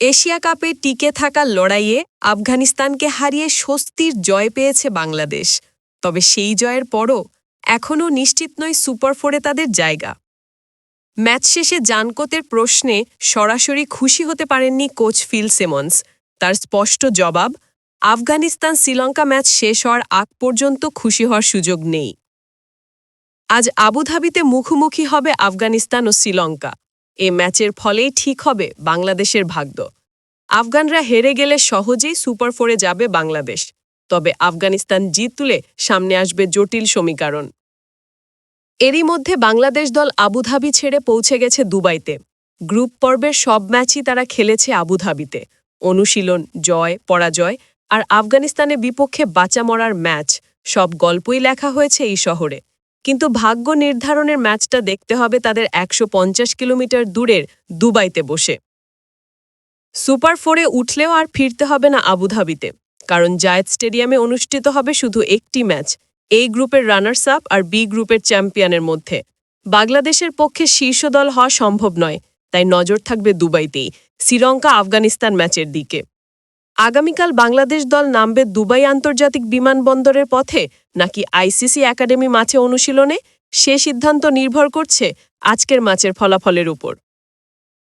Asia কাপে টিকে থাকার লড়াইয়ে আফগানিস্তানকে হারিয়ে স্বস্তির জয় পেয়েছে বাংলাদেশ। তবে সেই জয়ের পরও এখনও নিশ্চিত নয় সুপার ফোরে তাদের জায়গা। ম্যাচ শেষে জানকোতের প্রশ্নে সরাসরি খুশি হতে পারেননি কোচ ফিল সেমন্স। তার স্পষ্ট জবাব, আফগানিস্তান শ্রীলঙ্কা ম্যাচ শেষ হওয়ার আগ পর্যন্ত খুশি হওয়ার সুযোগ নেই। আজ আবুধাবিতে মুখোমুখি হবে আফগানিস্তান ও শ্রীলঙ্কা। এ ম্যাচের ফলেই ঠিক হবে বাংলাদেশের ভাগ্য। আফগানরা হেরে গেলে সহজেই সুপার ফোরে যাবে বাংলাদেশ, তবে আফগানিস্তান জিতলে সামনে আসবে জটিল সমীকরণ। এরই মধ্যে বাংলাদেশ দল আবুধাবি ছেড়ে পৌঁছে গেছে দুবাইতে। গ্রুপ পর্বের সব ম্যাচই তারা খেলেছে আবুধাবিতে অনুশীলন, জয়, পরাজয় আর আফগানিস্তানের বিপক্ষে বাঁচা মরার ম্যাচ, সব গল্পই লেখা হয়েছে এই শহরে। কিন্তু ভাগ্য নির্ধারণের ম্যাচটা দেখতে হবে তাদের একশো পঞ্চাশ কিলোমিটার দূরের দুবাইতে বসে। সুপার ফোরে উঠলেও আর ফিরতে হবে না আবুধাবিতে, কারণ জায়েদ স্টেডিয়ামে অনুষ্ঠিত হবে শুধু একটি ম্যাচ এই গ্রুপের রানার্স আপ আর বি গ্রুপের চ্যাম্পিয়নের মধ্যে। বাংলাদেশের পক্ষে শীর্ষ দল হওয়া সম্ভব নয়, তাই নজর থাকবে দুবাইতেই শ্রীলঙ্কা আফগানিস্তান ম্যাচের দিকে। আগামীকাল বাংলাদেশ দল নামবে দুবাই আন্তর্জাতিক বিমানবন্দরের পথে? নাকি আইসিসি একাডেমি মাঠে অনুশীলনে? সে সিদ্ধান্ত নির্ভর করছে আজকের ম্যাচের ফলাফলের উপর।